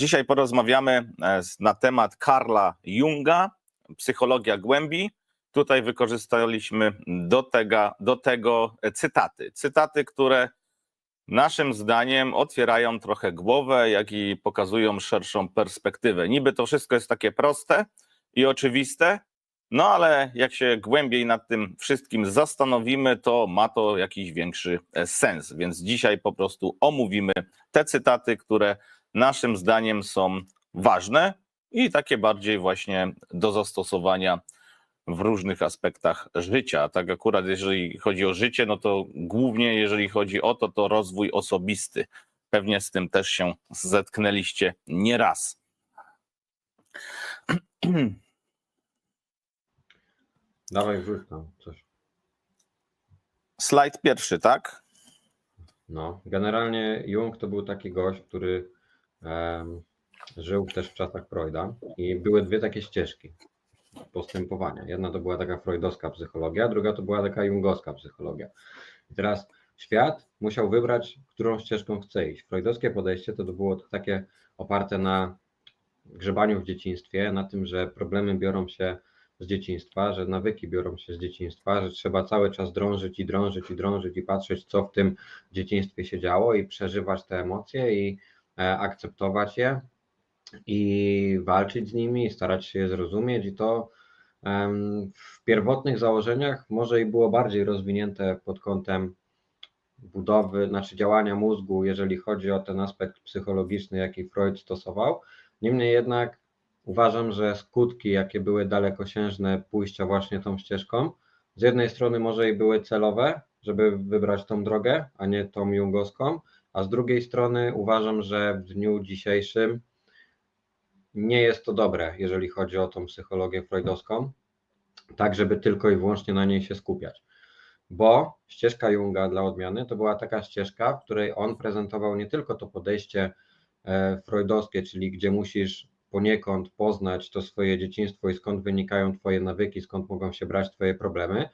Dzisiaj porozmawiamy e, na temat Karla Junga, psychologia głębi. Tutaj wykorzystaliśmy do tego, do tego cytaty. Cytaty, które naszym zdaniem otwierają trochę głowę, jak i pokazują szerszą perspektywę. Niby to wszystko jest takie proste i oczywiste, no ale jak się głębiej nad tym wszystkim zastanowimy, to ma to jakiś większy e, sens. Więc dzisiaj po prostu omówimy te cytaty, które naszym zdaniem są ważne i takie bardziej właśnie do zastosowania w różnych aspektach życia. Tak akurat jeżeli chodzi o życie, no to głównie jeżeli chodzi o to, to rozwój osobisty. Pewnie z tym też się zetknęliście nieraz. Dawaj, wrzuć tam coś. Slajd pierwszy, tak? No, generalnie Jung to był taki gość, który żył też w czasach Freuda i były dwie takie ścieżki postępowania. Jedna to była taka freudowska psychologia, druga to była taka jungowska psychologia. I teraz świat musiał wybrać, którą ścieżką chce iść. Freudowskie podejście to było to takie oparte na grzebaniu w dzieciństwie, na tym, że problemy biorą się z dzieciństwa, że nawyki biorą się z dzieciństwa, że trzeba cały czas drążyć i drążyć i drążyć i patrzeć, co w tym dzieciństwie się działo i przeżywać te emocje i akceptować je i walczyć z nimi, starać się je zrozumieć i to w pierwotnych założeniach może i było bardziej rozwinięte pod kątem budowy, znaczy działania mózgu, jeżeli chodzi o ten aspekt psychologiczny, jaki Freud stosował. Niemniej jednak uważam, że skutki, jakie były dalekosiężne pójścia właśnie tą ścieżką, z jednej strony może i były celowe, żeby wybrać tą drogę, a nie tą jungowską, a z drugiej strony uważam, że w dniu dzisiejszym nie jest to dobre, jeżeli chodzi o tą psychologię freudowską, tak żeby tylko i wyłącznie na niej się skupiać. Bo ścieżka Junga dla odmiany to była taka ścieżka, w której on prezentował nie tylko to podejście e, freudowskie, czyli gdzie musisz poniekąd poznać to swoje dzieciństwo i skąd wynikają Twoje nawyki, skąd mogą się brać Twoje problemy,